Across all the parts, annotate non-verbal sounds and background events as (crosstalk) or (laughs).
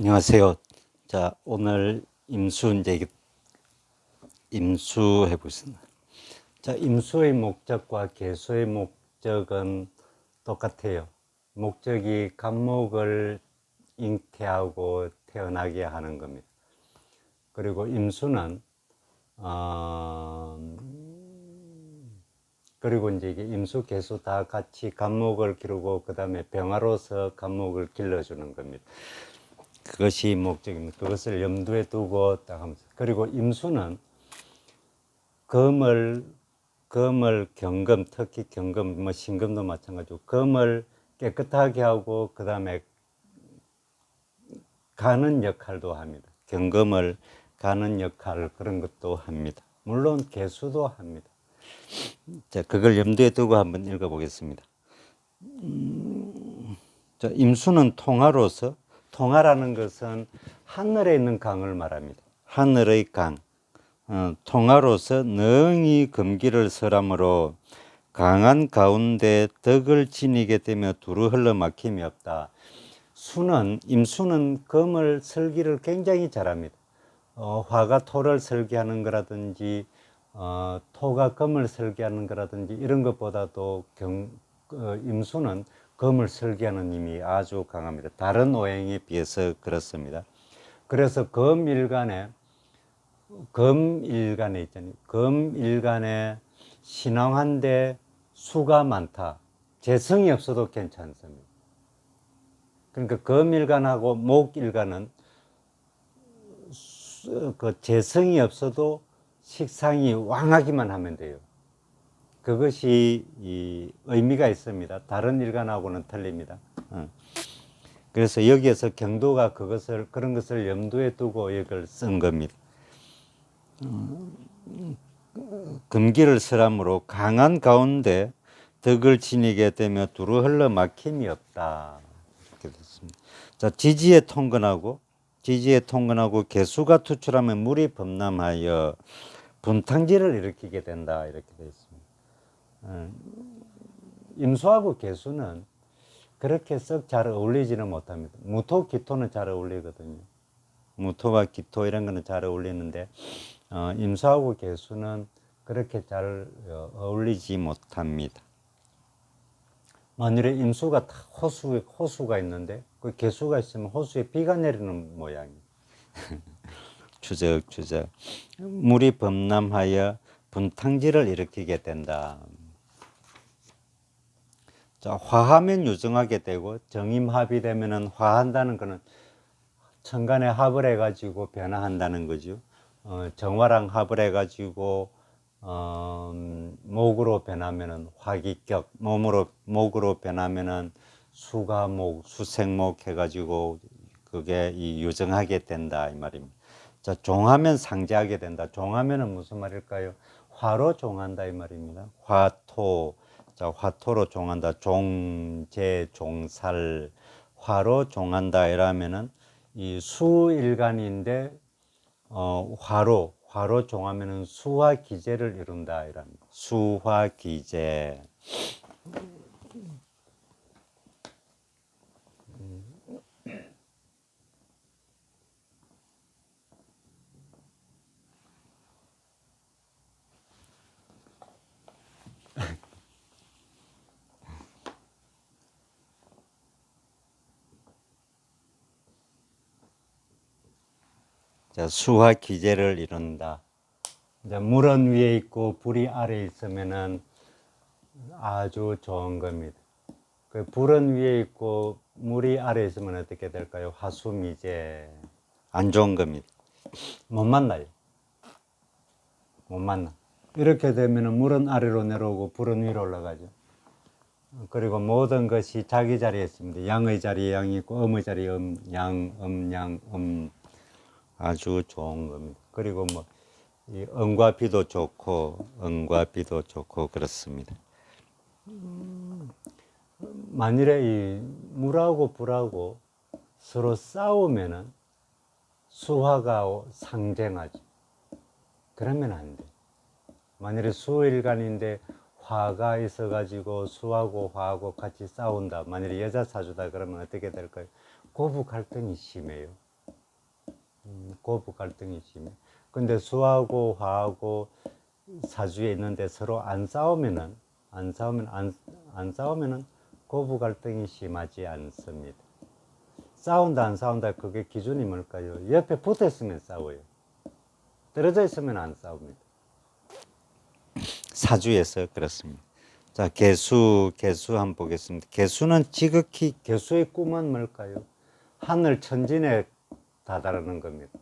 네, 안녕하세요. 자, 오늘 임수 이제 이게 임수 해 보겠습니다. 자, 임수의 목적과 개수의 목적은 똑같아요. 목적이 감목을 잉태하고 태어나게 하는 겁니다. 그리고 임수는 어, 그리고 이제 이게 임수 개수 다 같이 감목을 기르고 그 다음에 병화로서 감목을 길러주는 겁니다. 그것이 목적입니다. 그것을 염두에 두고 딱 하면서 그리고 임수는 금을 금을 경금 특히 경금 뭐 신금도 마찬가지고 금을 깨끗하게 하고 그 다음에 가는 역할도 합니다. 경금을 가는 역할 그런 것도 합니다. 물론 개수도 합니다. 자, 그걸 염두에 두고 한번 읽어보겠습니다. 음, 자, 임수는 통화로서 통화라는 것은 하늘에 있는 강을 말합니다. 하늘의 강. 어, 통화로서 능히 금기를 설함으로 강한 가운데 덕을 지니게 되며 두루 흘러 막힘이 없다. 수는 임수는 금을 설기를 굉장히 잘합니다. 어, 화가 토를 설계하는 거라든지 어, 토가 금을 설계하는 거라든지 이런 것보다도 경, 어, 임수는 금을 설계하는 힘이 아주 강합니다. 다른 오행에 비해서 그렇습니다. 그래서 금일간에 금일간에 있잖아요. 금일간에 신앙한데 수가 많다. 재성이 없어도 괜찮습니다. 그러니까 금일간하고 목일간은 수- 그 재성이 없어도 식상이 왕하기만 하면 돼요. 그것이 이 의미가 있습니다. 다른 일간하고는 틀립니다. 어. 그래서 여기에서 경도가 그것을 그런 것을 염두에 두고 이걸 쓴 겁니다. 어, 금기를 설함으로 강한 가운데 덕을 지니게 되며 두루 흘러 막힘이 없다. 이렇게 됐습니다. 자, 지지에 통근하고 지지에 통근하고 개수가 투출하면 물이 범람하여 분탕지를 일으키게 된다. 이렇게 되어 있습니다. 어, 임수하고 개수는 그렇게 썩 잘 어울리지는 못합니다. 무토, 기토는 잘 어울리거든요. 무토와 기토 이런 거는 잘 어울리는데 어, 임수하고 개수는 그렇게 잘 어, 어울리지 못합니다. 만일에 임수가 다 호수, 호수가 있는데 그 개수가 있으면 호수에 비가 내리는 모양이 (laughs) 추적추적 물이 범람하여 분탕지를 일으키게 된다. 자, 화하면 유정하게 되고 정임합이 되면은 화한다는 거는 천간에 합을 해가지고 변화한다는 거죠. 어, 정화랑 합을 해가지고 어, 음, 목으로 변하면은 화기격, 몸으로 목으로 변하면은 수가목, 수생목 해가지고 그게 이 유정하게 된다 이 말입니다. 자, 종하면 상제하게 된다. 종하면은 무슨 말일까요? 화로 종한다 이 말입니다. 화토, 자, 화토로 종한다. 종제, 종살, 화로 종한다 이라면은 이 수일간인데 어, 화로, 화로 종하면은 수화 기제를 이룬다 이랍니다. 수화 기제. 수화 기제를 이룬다. 물은 위에 있고 불이 아래에 있으면은 아주 좋은 겁니다. 그 불은 위에 있고 물이 아래에 있으면 어떻게 될까요? 화수미제 안 좋은 겁니다. 못 만나요. 못 만나. 이렇게 되면은 물은 아래로 내려오고 불은 위로 올라가죠. 그리고 모든 것이 자기 자리에 있습니다. 양의 자리에 양이 있고 음의 자리에 음, 양, 음, 양, 음. 아주 좋은 겁니다. 그리고 뭐, 이 은과 비도 좋고, 은과 비도 좋고, 그렇습니다. 음, 만일에 이 물하고 불하고 서로 싸우면은 수화가 상쟁하지. 그러면 안 돼. 만일에 수일간인데 화가 있어가지고 수하고 화하고 같이 싸운다. 만약에 여자 사주다 그러면 어떻게 될까요? 고부 갈등이 심해요. 음, 고부 갈등이 심해. 근데 수하고 화하고 사주에 있는데 서로 안 싸우면은 안 싸우면 안, 안 싸우면은 고부 갈등이 심하지 않습니다. 싸운다 안 싸운다 그게 기준이 뭘까요? 옆에 붙어 있으면 싸워요. 떨어져 있으면 안 싸웁니다. 사주에서 그렇습니다. 자, 개수, 개수 한번 보겠습니다. 개수는 지극히, 개수의 꿈은 뭘까요? 하늘 천진에 다다르는 겁니다.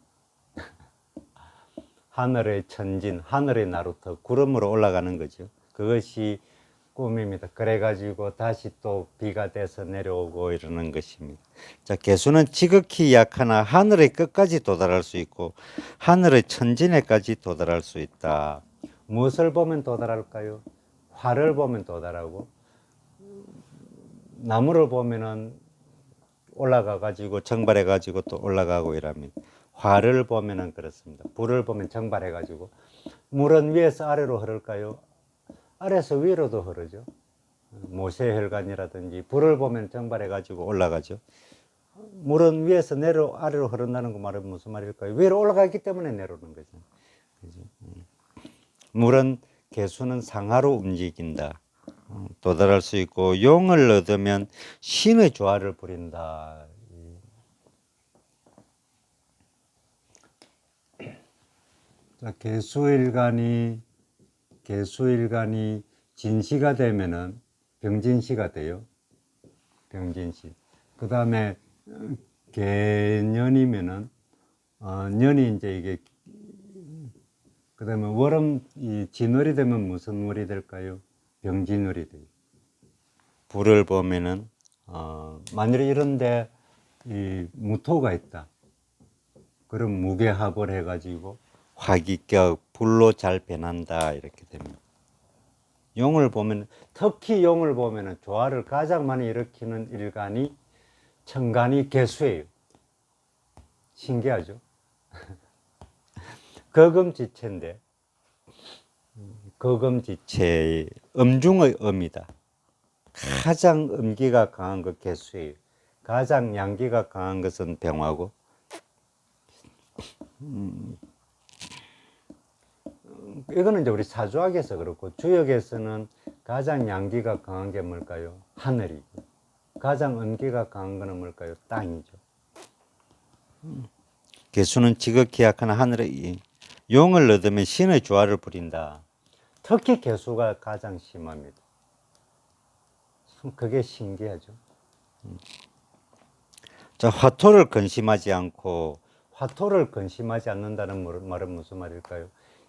하늘의 천진, 하늘의 나루터, 구름으로 올라가는 거죠. 그것이 꿈입니다. 그래가지고 다시 또 비가 돼서 내려오고 이러는 것입니다. 자, 개수는 지극히 약하나 하늘의 끝까지 도달할 수 있고 하늘의 천진에까지 도달할 수 있다. 무엇을 보면 도달할까요? 화를 보면 도달하고 나무를 보면은 올라가 가지고 정발해 가지고 또 올라가고 이랍니다. 화를 보면은 그렇습니다. 불을 보면 정발해 가지고 물은 위에서 아래로 흐를까요? 아래에서 위로도 흐르죠. 모세 혈관이라든지 불을 보면 정발해 가지고 올라가죠. 물은 위에서 내려 아래로 흐른다는 거 말은 무슨 말일까요? 위로 올라가기 때문에 내려오는 거죠. 그죠? 음. 물은 개수는 상하로 움직인다. 어, 도달할 수 있고 용을 얻으면 신의 조화를 부린다. 자, 개수일간이 개수일간이 진시가 되면은 병진시가 돼요. 병진시. 그 다음에 개년이면은 어, 년이 이제 이게 그 다음에 월음 이 진월이 되면 무슨 월이 될까요? 병진월이 돼요. 불을 보면은 어, 만일에 이런데 이 무토가 있다. 그럼 무게합을 해가지고 화기격 불로 잘 변한다 이렇게 됩니다. 용을 보면 특히 용을 보면은 조화를 가장 많이 일으키는 일간이 천간이 개수예요. 신기하죠? (laughs) 거금지체인데 거금지체의 음중의 음이다. 가장 음기가 강한 것 개수예요. 가장 양기가 강한 것은 병화고 음, 이거는 이제 우리 사주학에서 그렇고 주역에서는 가장 양기가 강한 게 뭘까요? 하늘이. 가장 음기가 강한 거는 뭘까요? 땅이죠. 개수는 지극히 약한 하늘의 용을 얻으면 신의 조화를 부린다. 특히 개수가 가장 심합니다. 참 그게 신기하죠. 음. 자, 화토를 근심하지 않고 화토를 근심하지 않는다는 말- 말은 무슨 말일까요?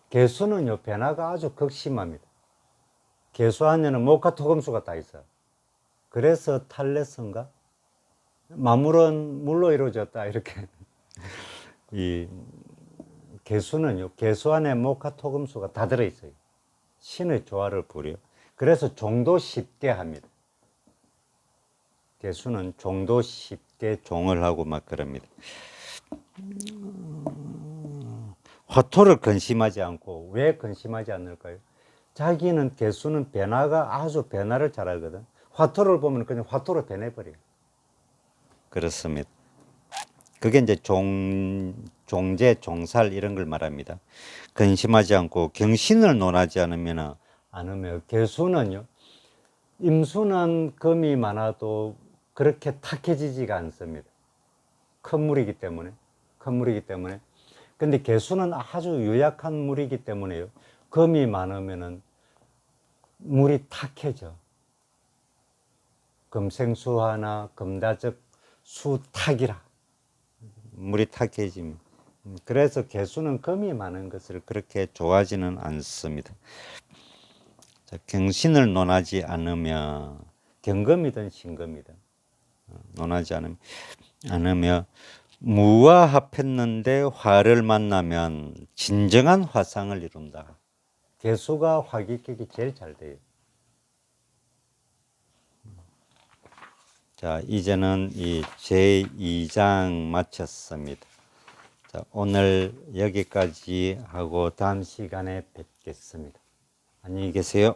개수는요 변화가 아주 극심합니다. 개수 안에는 목화 토금수가 다 있어요. 그래서 탈레스인가? 만물은 물로 이루어졌다 이렇게 (laughs) 이 개수는요 개수 안에 목화 토금수가 다 들어 있어요. 신의 조화를 부려. 그래서 종도 쉽게 합니다. 개수는 종도 쉽게 종을 하고 막 그럽니다. 화토를 근심하지 않고 왜 근심하지 않을까요? 자기는 개수는 변화가 아주 변화를 잘하거든. 화토를 보면 그냥 화토로 변해버려요. 그렇습니다. 그게 이제 종, 종제, 종살 이런 걸 말합니다. 근심하지 않고 경신을 논하지 않으면 않으면 개수는요. 임수는 금이 많아도 그렇게 탁해지지가 않습니다. 큰 물이기 때문에 큰 물이기 때문에 근데 개수는 아주 유약한 물이기 때문에요. 금이 많으면은 물이 탁해져. 금생수하나 금다적 수탁이라 물이 탁해짐. 음, 그래서 개수는 금이 많은 것을 그렇게 좋아하지는 않습니다. 자, 경신을 논하지 않으며 경금이든 신금이든 어, 논하지 않으며 무와 합했는데 화를 만나면 진정한 화상을 이룬다. 개수가 화기격이 제일 잘 돼요. 자, 이제는 이 제2장 마쳤습니다. 자, 오늘 여기까지 하고 다음 시간에 뵙겠습니다. 안녕히 계세요.